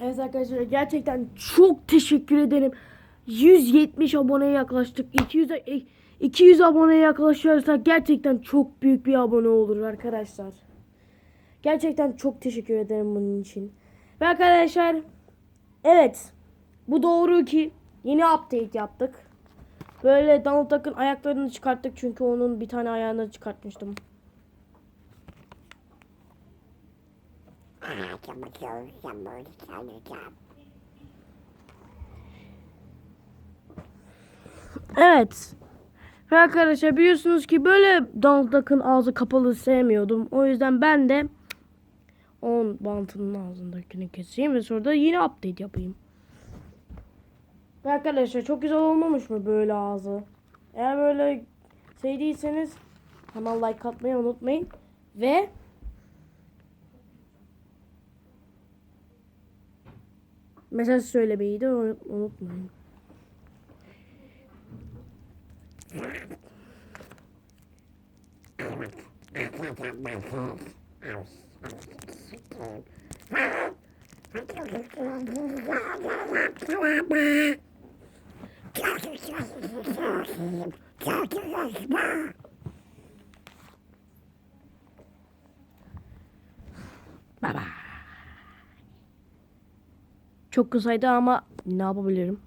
Evet arkadaşlar gerçekten çok teşekkür ederim. 170 aboneye yaklaştık. 200 e- 200 aboneye yaklaşırsak gerçekten çok büyük bir abone olur arkadaşlar. Gerçekten çok teşekkür ederim bunun için. Ve arkadaşlar evet bu doğru ki yeni update yaptık. Böyle Donald Duck'ın ayaklarını çıkarttık çünkü onun bir tane ayağını çıkartmıştım. Evet. Ve arkadaşlar biliyorsunuz ki böyle Donald Duck'ın ağzı kapalı sevmiyordum. O yüzden ben de onun bantının ağzındakini keseyim ve sonra da yeni update yapayım. Ve arkadaşlar çok güzel olmamış mı böyle ağzı? Eğer böyle sevdiyseniz hemen like atmayı unutmayın. Ve mesaj söylemeyi de unut- unutmayın. Bye. Çok kısaydı ama ne yapabilirim?